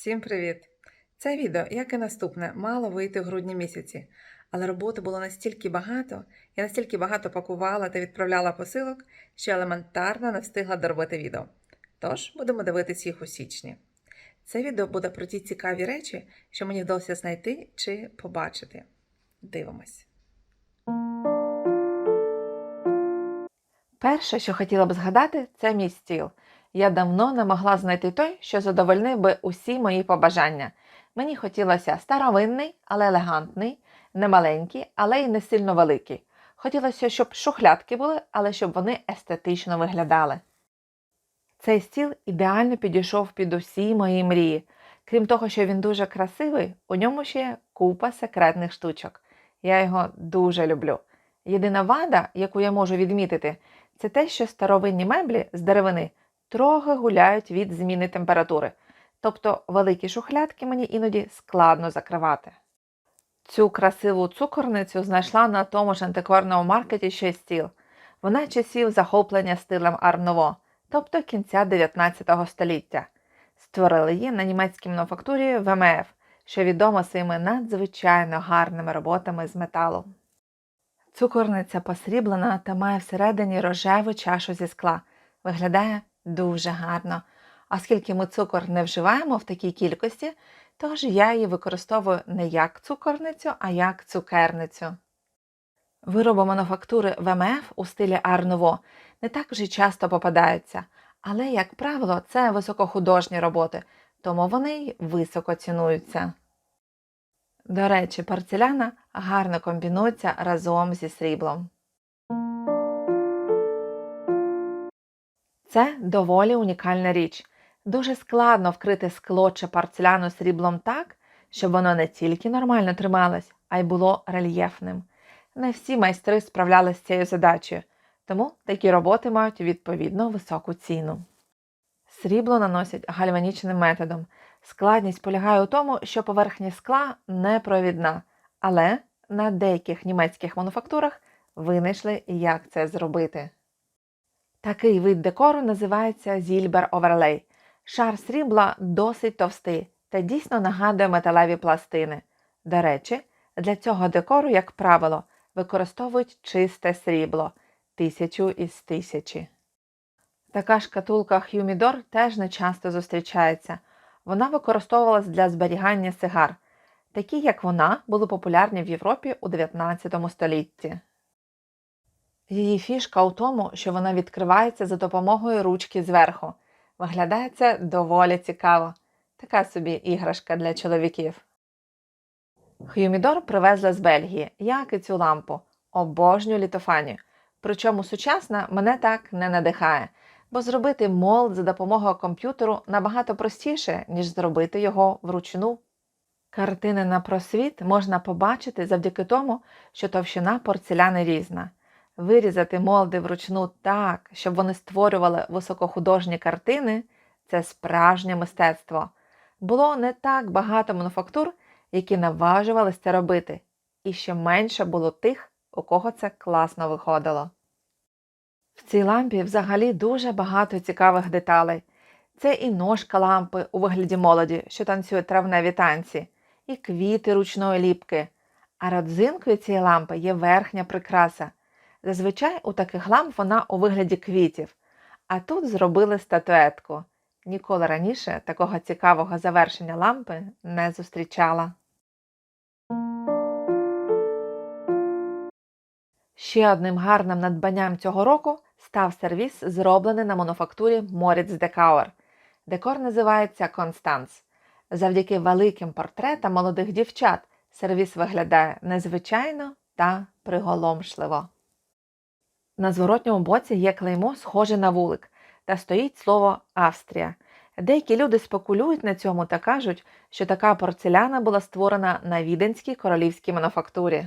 Всім привіт! Це відео, як і наступне, мало вийти в грудні місяці, але роботи було настільки багато, я настільки багато пакувала та відправляла посилок, що елементарно не встигла доробити відео. Тож будемо дивитись їх у січні. Це відео буде про ті цікаві речі, що мені вдалося знайти чи побачити. Дивимось. Перше, що хотіла б згадати, це мій стіл. Я давно не могла знайти той, що задовольнив би усі мої побажання. Мені хотілося старовинний, але елегантний, не маленький, але й не сильно великий. Хотілося, щоб шухлядки були, але щоб вони естетично виглядали. Цей стіл ідеально підійшов під усі мої мрії. Крім того, що він дуже красивий, у ньому ще купа секретних штучок. Я його дуже люблю. Єдина вада, яку я можу відмітити, це те, що старовинні меблі з деревини трохи гуляють від зміни температури, тобто великі шухлядки мені іноді складно закривати. Цю красиву цукорницю знайшла на тому ж антикварному маркеті й стіл. Вона часів захоплення стилем Арново, тобто кінця 19 століття. Створили її на німецькій мануфактурі ВМФ, що відома своїми надзвичайно гарними роботами з металу. Цукорниця посріблена та має всередині рожеву чашу зі скла. Виглядає дуже гарно. Оскільки ми цукор не вживаємо в такій кількості, тож я її використовую не як цукорницю, а як цукерницю. Вироби мануфактури ВМФ у стилі Арново не так вже часто попадаються, але, як правило, це високохудожні роботи, тому вони й високо цінуються. До речі, порцеляна гарно комбінується разом зі сріблом. Це доволі унікальна річ. Дуже складно вкрити скло чи порцеляну сріблом так, щоб воно не тільки нормально трималось, а й було рельєфним. Не всі майстри справлялися з цією задачею, тому такі роботи мають відповідно високу ціну. Срібло наносять гальванічним методом. Складність полягає у тому, що поверхня скла непровідна, але на деяких німецьких мануфактурах винайшли, як це зробити. Такий вид декору називається зільбер оверлей. Шар срібла досить товстий та дійсно нагадує металеві пластини. До речі, для цього декору, як правило, використовують чисте срібло тисячу із тисячі. Така шкатулка Humidor теж не часто зустрічається. Вона використовувалась для зберігання сигар. Такі, як вона, були популярні в Європі у 19 столітті. Її фішка у тому, що вона відкривається за допомогою ручки зверху. Виглядає це доволі цікаво. Така собі іграшка для чоловіків. Х'юмідор привезла з Бельгії, як і цю лампу. Обожнюю літофанію. Причому сучасна мене так не надихає, бо зробити молд за допомогою комп'ютеру набагато простіше, ніж зробити його вручну. Картини на просвіт можна побачити завдяки тому, що товщина порцеляни різна. Вирізати молди вручну так, щоб вони створювали високохудожні картини це справжнє мистецтво. Було не так багато мануфактур, які наважувались це робити, і ще менше було тих, у кого це класно виходило. В цій лампі взагалі дуже багато цікавих деталей. Це і ножка лампи у вигляді молоді, що танцює травневі танці, і квіти ручної ліпки. А родзинкою цієї лампи є верхня прикраса. Зазвичай у таких ламп вона у вигляді квітів, а тут зробили статуетку. Ніколи раніше такого цікавого завершення лампи не зустрічала. Ще одним гарним надбанням цього року став сервіс, зроблений на мануфактурі Moritz Dekauer. Декор називається Констанц. Завдяки великим портретам молодих дівчат сервіс виглядає незвичайно та приголомшливо. На зворотньому боці є клеймо, схоже на вулик, та стоїть слово Австрія. Деякі люди спекулюють на цьому та кажуть, що така порцеляна була створена на віденській королівській мануфактурі.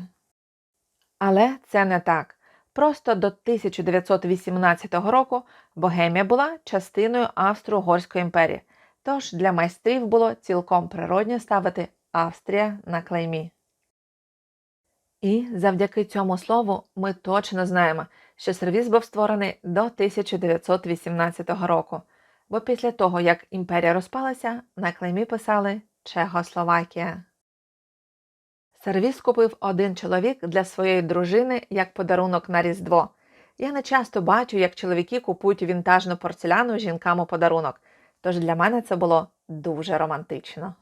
Але це не так. Просто до 1918 року Богемія була частиною Австро-Угорської імперії, тож для майстрів було цілком природньо ставити Австрія на клеймі. І завдяки цьому слову ми точно знаємо, що сервіс був створений до 1918 року. бо після того, як імперія розпалася, на клеймі писали Чехословакія. Сервіс купив один чоловік для своєї дружини як подарунок на Різдво. Я не часто бачу, як чоловіки купують вінтажну порцеляну жінкам у подарунок, тож для мене це було дуже романтично.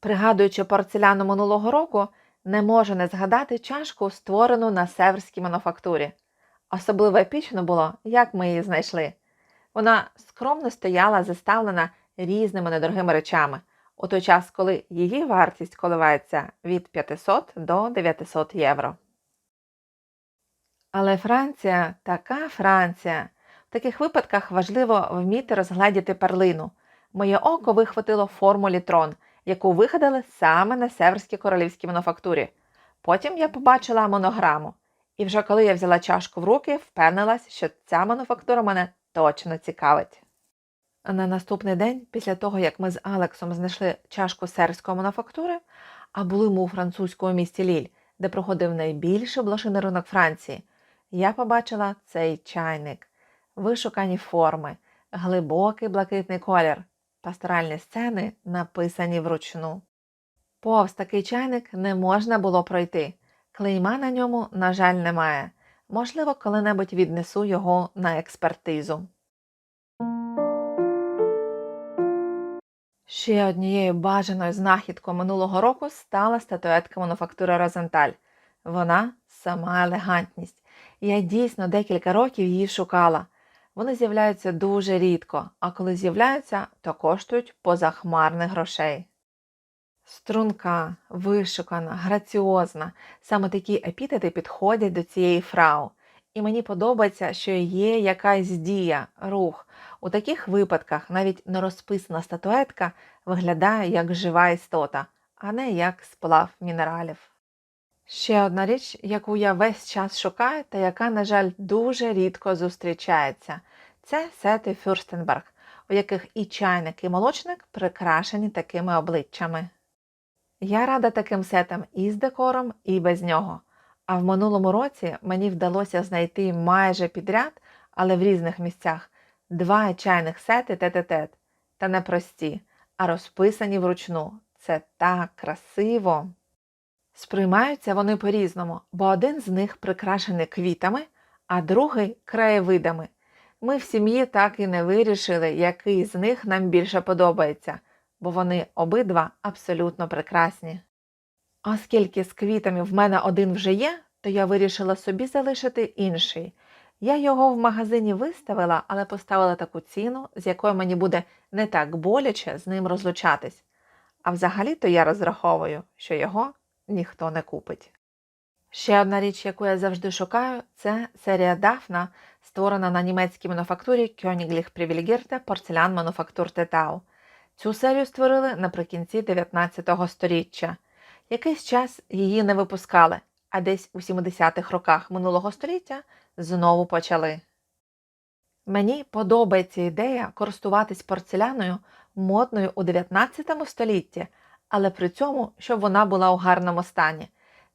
Пригадуючи порцеляну минулого року, не можу не згадати чашку, створену на северській мануфактурі. Особливо епічно було, як ми її знайшли. Вона скромно стояла заставлена різними недорогими речами, у той час, коли її вартість коливається від 500 до 900 євро. Але Франція така Франція. В таких випадках важливо вміти розгледіти перлину. Моє око вихватило форму літрон, яку вигадали саме на северській королівській мануфактурі. Потім я побачила монограму. І вже коли я взяла чашку в руки, впевнилась, що ця мануфактура мене точно цікавить. На наступний день, після того, як ми з Алексом знайшли чашку сербської мануфактури, а були ми у французькому місті Ліль, де проходив найбільший блошиний ринок Франції, я побачила цей чайник, вишукані форми, глибокий блакитний колір, пасторальні сцени, написані вручну. Повз такий чайник не можна було пройти. Клейма на ньому, на жаль, немає. Можливо, коли-небудь віднесу його на експертизу. Ще однією бажаною знахідкою минулого року стала статуетка мануфактури Розенталь. Вона сама елегантність. Я дійсно декілька років її шукала. Вони з'являються дуже рідко, а коли з'являються, то коштують позахмарних грошей. Струнка, вишукана, граціозна. Саме такі епітети підходять до цієї фрау. І мені подобається, що є якась дія, рух. У таких випадках навіть нерозписана статуетка виглядає як жива істота, а не як сплав мінералів. Ще одна річ, яку я весь час шукаю та яка, на жаль, дуже рідко зустрічається, це сети Фюрстенберг, у яких і чайник, і молочник прикрашені такими обличчями. Я рада таким сетам і з декором, і без нього. А в минулому році мені вдалося знайти майже підряд, але в різних місцях, два чайних сети тет-тет. Та не прості, а розписані вручну. Це так красиво. Сприймаються вони по-різному, бо один з них прикрашений квітами, а другий краєвидами. Ми в сім'ї так і не вирішили, який з них нам більше подобається, бо вони обидва абсолютно прекрасні. Оскільки з квітами в мене один вже є, то я вирішила собі залишити інший. Я його в магазині виставила, але поставила таку ціну, з якою мені буде не так боляче з ним розлучатись. А взагалі-то я розраховую, що його ніхто не купить. Ще одна річ, яку я завжди шукаю, це серія Дафна, створена на німецькій мануфактурі Königlicher Privilegierte Porzellan Manufaktur Tetau. Цю серію створили наприкінці 19 століття. Якийсь час її не випускали, а десь у 70-х роках минулого століття знову почали. Мені подобається ідея користуватись порцеляною модною у 19 столітті, але при цьому, щоб вона була у гарному стані.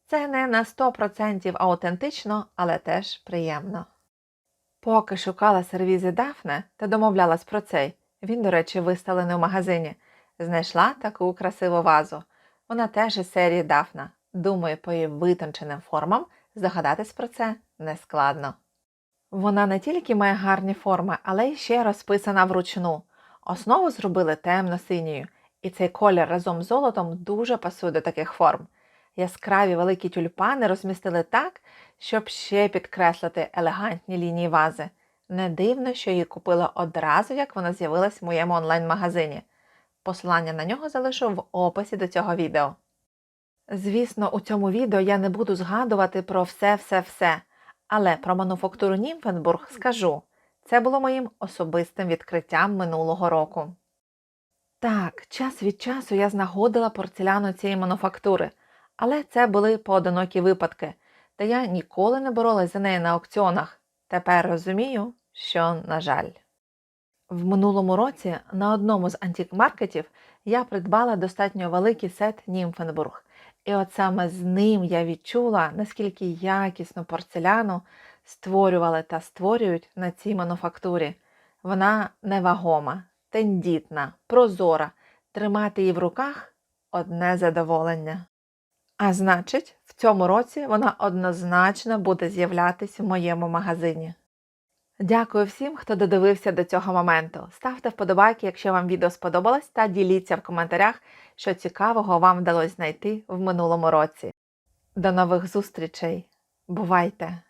Це не на 100% аутентично, але теж приємно. Поки шукала сервізи Дафне та домовлялась про цей, він, до речі, виставлений у магазині, знайшла таку красиву вазу. Вона теж із серії Дафна. Думаю, по її витонченим формам здогадатись про це нескладно. Вона не тільки має гарні форми, але й ще розписана вручну. Основу зробили темно-синьою, і цей колір разом з золотом дуже пасує до таких форм. Яскраві великі тюльпани розмістили так, щоб ще підкреслити елегантні лінії вази. Не дивно, що її купила одразу, як вона з'явилась в моєму онлайн-магазині. Посилання на нього залишу в описі до цього відео. Звісно, у цьому відео я не буду згадувати про все-все-все, але про мануфактуру Німфенбург скажу. Це було моїм особистим відкриттям минулого року. Так, час від часу я знаходила порцеляну цієї мануфактури, але це були поодинокі випадки, та я ніколи не боролась за неї на аукціонах. Тепер розумію, що, на жаль. В минулому році на одному з антикмаркетів я придбала достатньо великий сет Німфенбург, і от саме з ним я відчула, наскільки якісну порцеляну створювали та створюють на цій мануфактурі. Вона невагома, тендітна, прозора. Тримати її в руках одне задоволення. А значить, в цьому році вона однозначно буде з'являтись в моєму магазині. Дякую всім, хто додивився до цього моменту. Ставте вподобайки, якщо вам відео сподобалось, та діліться в коментарях, що цікавого вам вдалося знайти в минулому році. До нових зустрічей! Бувайте!